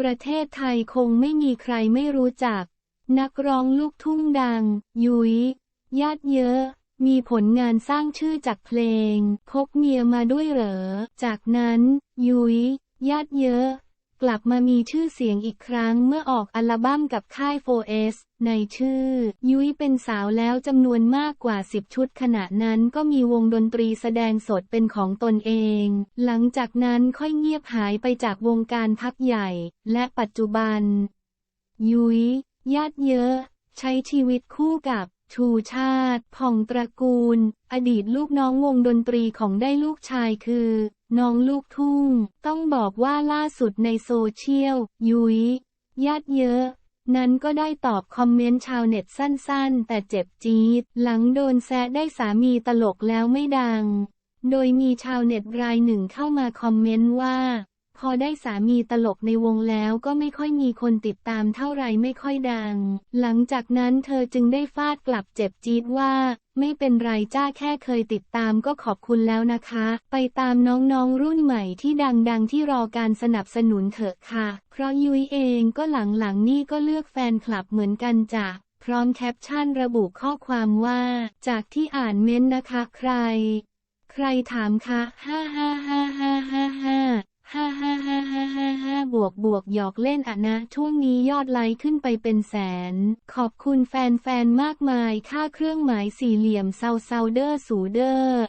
ประเทศไทยคงไม่มีใครไม่รู้จัก นักร้องลูกทุ่งดัง ยุย้ยญาติเยอะ มีผลงานสร้างชื่อจากเพลงคบเมียมาด้วยเหรอ จากนั้น ยุย้ยญาติเยอะ กลับมามีชื่อเสียงอีกครั้งเมื่อออกอัลบั้มกับค่าย 4S ในชื่อ ยุ้ยเป็นสาวแล้วจำนวนมากกว่า 10 ชุดขณะนั้นก็มีวงดนตรีแสดงสดเป็นของตนเอง หลังจากนั้นค่อยเงียบหายไปจากวงการพักใหญ่ และปัจจุบัน ยุ้ยญาติเยอะ ใช้ชีวิตคู่กับ ชูชาติ ผ่องตระกูล อดีตลูกน้องวงดนตรีของได้ลูกชายคือ น้องลูกทุ่ง ต้องบอกว่าล่าสุดในโซเชียล ยุ้ยญาติเยอะ นั้นก็ได้ตอบคอมเมนต์ชาวเน็ตสั้นๆ แต่เจ็บจี๊ด หลังโดนแซะได้สามีตลกแล้วไม่ดัง โดยมีชาวเน็ตรายหนึ่งเข้ามาคอมเมนต์ว่า พอได้สามีตลกในวงแล้วก็ไม่ค่อยมีคนติดตามเท่าไรไม่ค่อยดัง หลังจากนั้นเธอจึงได้ฟาดกลับเจ็บจี๊ดว่า ไม่เป็นไรจ้าแค่เคยติดตามก็ขอบคุณแล้วนะคะ ไปตามน้องๆรุ่นใหม่ที่ดังๆที่รอการสนับสนุนเถอะค่ะ เพราะยุ้ยเองก็หลังๆนี่ก็เลือกแฟนคลับเหมือนกันจ้ะพร้อมแคปชั่นระบุข้อความว่า จากที่อ่านเม้นต์นะคะใคร ใครถามคะ ฮ่าฮ่าฮ่าฮ่าฮ่าฮ่าฮ่า วกบวกหยอกเล่นอะนะ ช่วงนี้ยอดไลค์ขึ้นไปเป็นแสน ขอบคุณแฟนๆมากมาย ค่าเครื่องหมายสี่เหลี่ยมเซาเซาเดอร์สูเดอร์